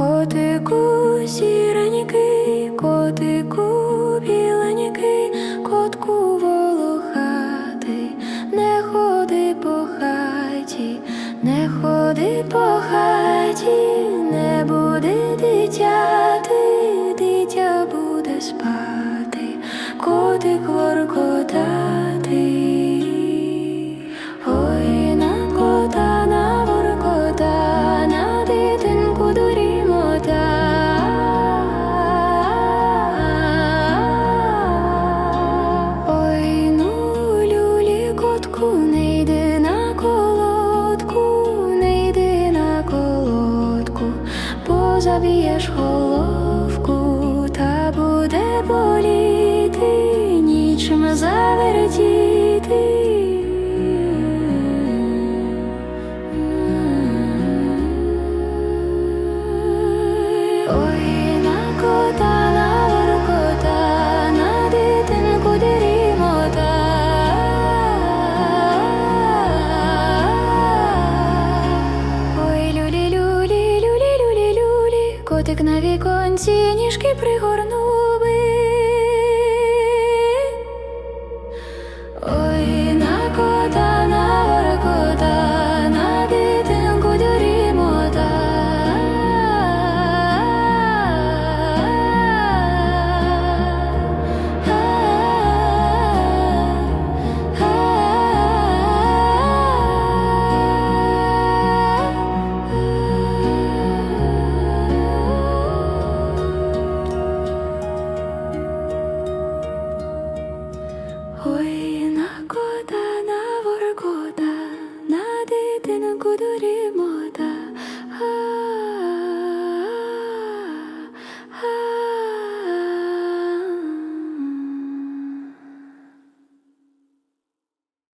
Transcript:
Котику сіренький, котику біленький, котку волохатий, не ходи по хаті, не ходи по хаті, не буде дитяти, дитя буде спати, котик воркота. Позаб'єш головку, та буде боліти, нічим заверті. Котик на віконці ніжки пригорнув. Ой, на кота, на воркота, на дитинку дурі.